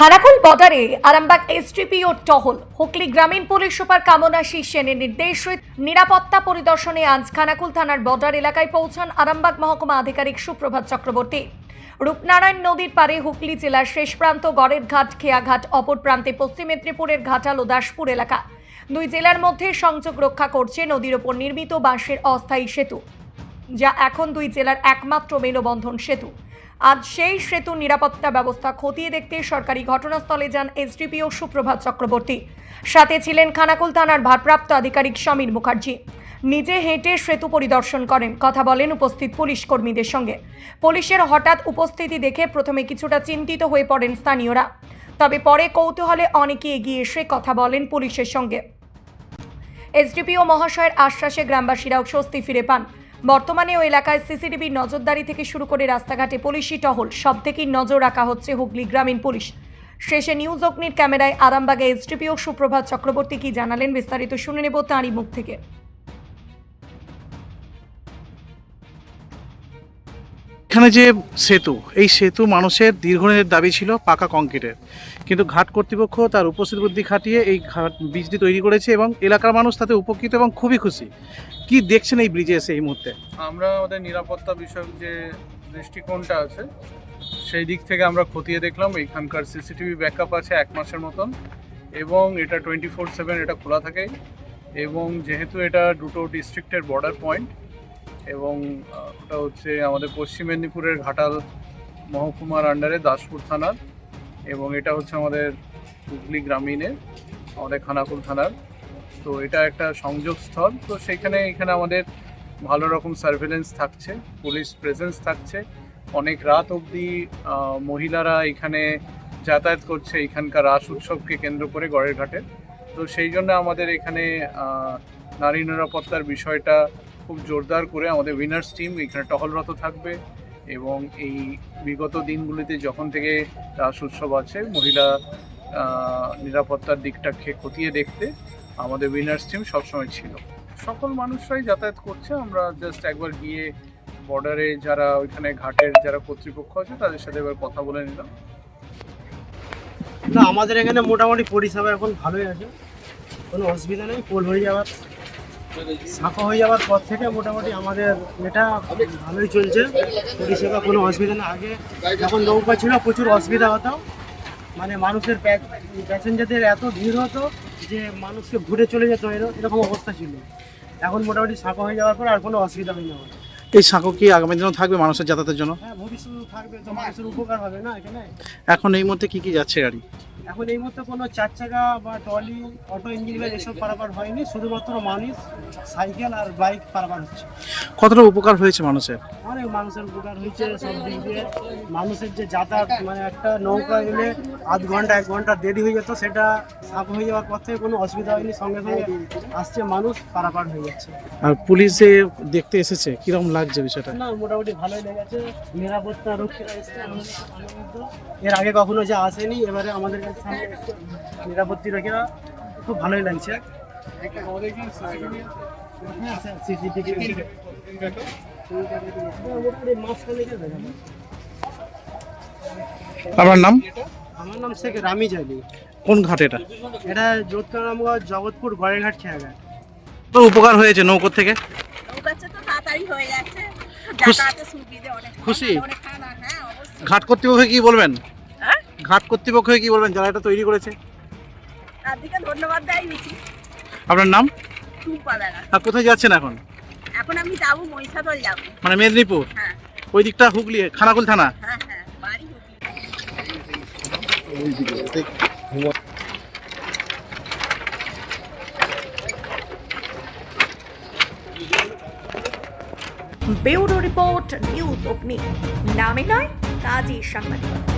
খানাকুল বর্ডারে আরামবাগ এসটিপি ও টহল, হুগলি গ্রামীণ পুলিশ সুপার কামনাশী সেনের নির্দেশে নিরাপত্তা পরিদর্শনে আজ খানাকুল থানার বর্ডার এলাকায় পৌঁছান আরামবাগ মহকুমা আধিকারিক সুপ্রভাত চক্রবর্তী। রূপনারায়ণ নদীর পারে হুগলি জেলার শেষ প্রান্ত গড়ের ঘাট, খেয়াঘাট, অপর প্রান্তে পশ্চিম মেদিনীপুরের ঘাটাল ও দাসপুর এলাকা। দুই জেলার মধ্যে সংযোগ রক্ষা করছে নদীর ওপর নির্মিত বাঁশের অস্থায়ী সেতু, যা এখন দুই জেলার একমাত্র মেলবন্ধন সেতু। আজ সেই সেতু নিরাপত্তা ব্যবস্থা খতিয়ে দেখতে সরকারি ঘটনাস্থলে যান এসডিপিও সুপ্রভাত চক্রবর্তী। সাথে ছিলেন খানাকুল থানার ভারপ্রাপ্ত আধিকারিক সমীর মুখার্জি। নিজে হেঁটে সেতু পরিদর্শন করেন। কথা বলেন উপস্থিত পুলিশ কর্মীদের সঙ্গে। পুলিশের হঠাৎ উপস্থিতি দেখে প্রথমে কিছুটা চিন্তিত হয়ে পড়েন স্থানীয়রা। তবে পরে কৌতূহলে অনেকে এগিয়ে এসে কথা বলেন পুলিশের সঙ্গে। এসডিপিও মহাশয়ের আশ্বাসে গ্রামবাসীরাও স্বস্তি ফিরে পান। বর্তমানে ওই এলাকায় সিসিটিভি নজরদারি থেকে শুরু করে রাস্তাঘাটে পুলিশি টহল সব থেকেই নজর রাখা হচ্ছে হুগলি গ্রামীণ পুলিশ। শেষে নিউজ অগ্নির ক্যামেরায় আরামবাগে এসডিপিও সুপ্রভাত চক্রবর্তী কি জানালেন বিস্তারিত শুনে নেব তাঁরই মুখ থেকে। এখানে যে সেতু, এই সেতু মানুষের দীর্ঘদিনের দাবি ছিল পাকা কংক্রিটের। কিন্তু ঘাট কর্তৃপক্ষ তার উপস্থিত বুদ্ধি খাটিয়ে এই ঘাট, ব্রিজটি তৈরি করেছে এবং এলাকার মানুষ তাতে উপকৃত এবং খুবই খুশি। কি দেখছেন এই ব্রিজে এসে এই মুহূর্তে? আমরা আমাদের নিরাপত্তা বিষয়ক যে দৃষ্টিকোণটা আছে, সেই দিক থেকে আমরা খতিয়ে দেখলাম। এখানকার সিসিটিভি ব্যাকআপ আছে এক মাসের মতন এবং এটা টোয়েন্টি ফোর সেভেন এটা খোলা থাকে এবং যেহেতু এটা দুটো ডিস্ট্রিক্টের বর্ডার পয়েন্ট এবং ওটা হচ্ছে আমাদের পশ্চিম মেদিনীপুরের ঘাটাল মহকুমার আন্ডারে দাসপুর থানার এবং এটা হচ্ছে আমাদের হুগলি গ্রামীণের, আমাদের খানাকুল থানার। তো এটা একটা সংযোগ স্থল তো সেখানে, এখানে আমাদের ভালো রকম সার্ভেলেন্স থাকছে পুলিশ প্রেজেন্স থাকছে। অনেক রাত অবধি মহিলারা এখানে যাতায়াত করছে এখানকার রাস উৎসবকে কেন্দ্র করে গড়ের ঘাটে। তো সেই জন্য আমাদের এখানে নারী নিরাপত্তার বিষয়টা খুব জোরদার করে আমাদের উইনার্স টিম এখানে টহলরত থাকবে এবং এই বিগত দিনগুলিতে যখন থেকে রাস উৎসব আছে, মহিলা নিরাপত্তার দিকটাকে খতিয়ে দেখতে আমাদের উইনার্স টিম সবসময় ছিল। সকল মানুষরাই যাতায়াত করছে, আমরা জাস্ট একবার গিয়ে বর্ডারে যারা ওইখানে ঘাটের যারা কর্তৃপক্ষ আছে, তাদের সাথে এবার কথা বলে নিলাম। না, আমাদের এখানে মোটামুটি পরিষেবা এখন ভালোই আছে। কোনো অসুবিধা নেই পোল হয়ে যাওয়ার সাঁকো হয়ে যাওয়ার পর থেকে মোটামুটি আমাদের এটা ভালোই চলছে। পরিষেবা কোনো অসুবিধা না আগে যখন নৌকা ছিল প্রচুর অসুবিধা হতো। মানে মানুষের প্যাসেঞ্জারদের এত ভিড় হতো যে মানুষকে ঘুরে চলে যেত। এর- এরকম অবস্থা ছিল। এখন মোটামুটি সাঁকো হয়ে যাওয়ার পর আর কোনো অসুবিধা হয় না এই সাঁকো কি আগামী দিনও থাকবে মানুষের যাতায়াতের জন্য? হ্যাঁ ভবিষ্যতে থাকবে। তো মানুষের উপকার হবে না এখানে? এখন এই মুহূর্তে কি কি যাচ্ছে গাড়ি? এখন এই মুহূর্তে কোনো চার চাকা বা ট্রলি অটো ইঞ্জিন ভ্যান এসব পারাপার হয়নি শুধুমাত্র মানুষ সাইকেল আর বাইক পারাপার হচ্ছে। কতটা উপকার হয়েছে মানুষের? অনেক মানুষের উপকার হয়েছে সব দিক দিয়ে। মানুষের যে যাতায়াত মানে একটা নৌকা এলে আধ ঘণ্টা এক ঘণ্টা দেরি হয়ে যেত সেটা সাপ হয়ে যাওয়ার পর থেকে কোনো অসুবিধা হয়নি সঙ্গে সঙ্গে আসছে মানুষ পারাপার হয়ে যাচ্ছে। আর পুলিশ যে দেখতে এসেছে কীরকম লাগছে বিষয়টা? না মোটামুটি ভালোই লেগেছে। নিরাপত্তা রক্ষীরা এসছে এর আগে কখনো যে আসেনি এবারে আমাদের কাছে। নিরাপত্তি রক্ষীরা খুব ভালোই লাগছে। আপনার নাম? আমার নাম শেখ রামিজ আলী কোন ঘাট এটা? এটা যোধপুর যোধকারামগঞ্জ জগৎপুর গড়েরঘাট খেয়াঘাট। তো উপকার হয়েছে নৌকোর থেকে? নৌকাচ্ছে তো তাড়াতাড়ি হয়ে যাচ্ছে। খুশি- হ্যাঁ অবশ্যই। ঘাট কর্তৃপক্ষকে কি বলবেন? ঘাট কর্তৃপক্ষকে কি বলবেন? যারা এটা তৈরি করেছে। ধন্যবাদ দেয় আপনার নাম? টুম্পা আর কোথায় যাচ্ছেন এখন? এখন আমি যাব মহিষাদল যাব। মানে মেদিনীপুর? হ্যাঁ। ওই দিকটা হুগলি খানাকুল থানা? হ্যাঁ হ্যাঁ বাড়ি হুগলি। ব্যুরো রিপোর্ট নিউজ অগ্নি। নামে নয় কাজী সাংবাদিকতা।